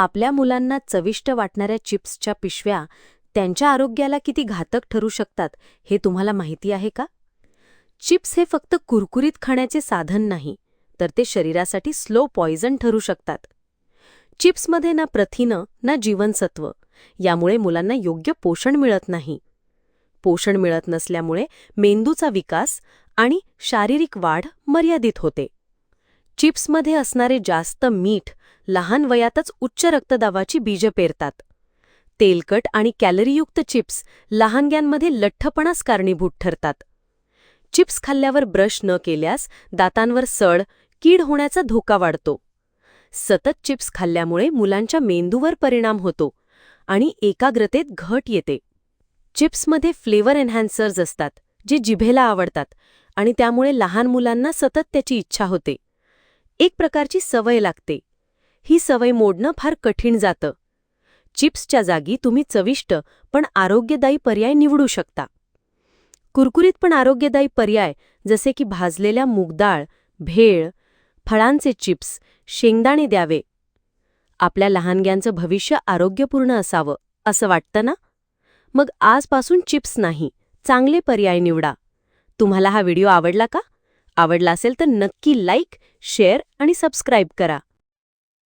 आपल्या मुलांना चविष्ट वाटणाऱ्या चिप्सच्या पिशव्या त्यांच्या आरोग्याला किती घातक ठरू शकतात हे तुम्हाला माहिती आहे का? चिप्स हे फक्त कुरकुरीत खाण्याचे साधन नाही तर ते शरीरासाठी स्लो पॉइझन ठरू शकतात. चिप्समध्ये ना प्रथिनं ना जीवनसत्व यामुळे मुलांना योग्य पोषण मिळत नाही. पोषण मिळत नसल्यामुळे मेंदूचा विकास आणि शारीरिक वाढ मर्यादित होते. चिप्समध्ये असणारे जास्त मीठ लहान वयातच उच्च रक्तदाबाची बीजं पेरतात. तेलकट आणि कॅलरीयुक्त चिप्स लहानग्यांमध्ये लठ्ठपणास कारणीभूत ठरतात. चिप्स खाल्ल्यावर ब्रश न केल्यास दातांवर सळ कीड होण्याचा धोका वाढतो. सतत चिप्स खाल्ल्यामुळे मुलांच्या मेंदूवर परिणाम होतो आणि एकाग्रतेत घट येते. चिप्समध्ये फ्लेवर एनहॅन्सर्स असतात जे जिभेला आवडतात आणि त्यामुळे लहान मुलांना सतत त्याची इच्छा होते. एक प्रकारची सवय लागते. ही सवय मोडणं फार कठीण जातं. चिप्सच्या जागी तुम्ही चविष्ट पण आरोग्यदायी पर्याय निवडू शकता. कुरकुरीत पण आरोग्यदायी पर्याय जसे की भाजलेल्या मूगडाळ भेळ फळांचे चिप्स शेंगदाणे द्यावे. आपल्या लहानग्यांचं भविष्य आरोग्यपूर्ण असावं असं वाटतं ना? मग आजपासून चिप्स नाही चांगले पर्याय निवडा. तुम्हाला हा व्हिडिओ आवडला का? आवडला असेल तर नक्की लाईक शेअर आणि सबस्क्राईब करा.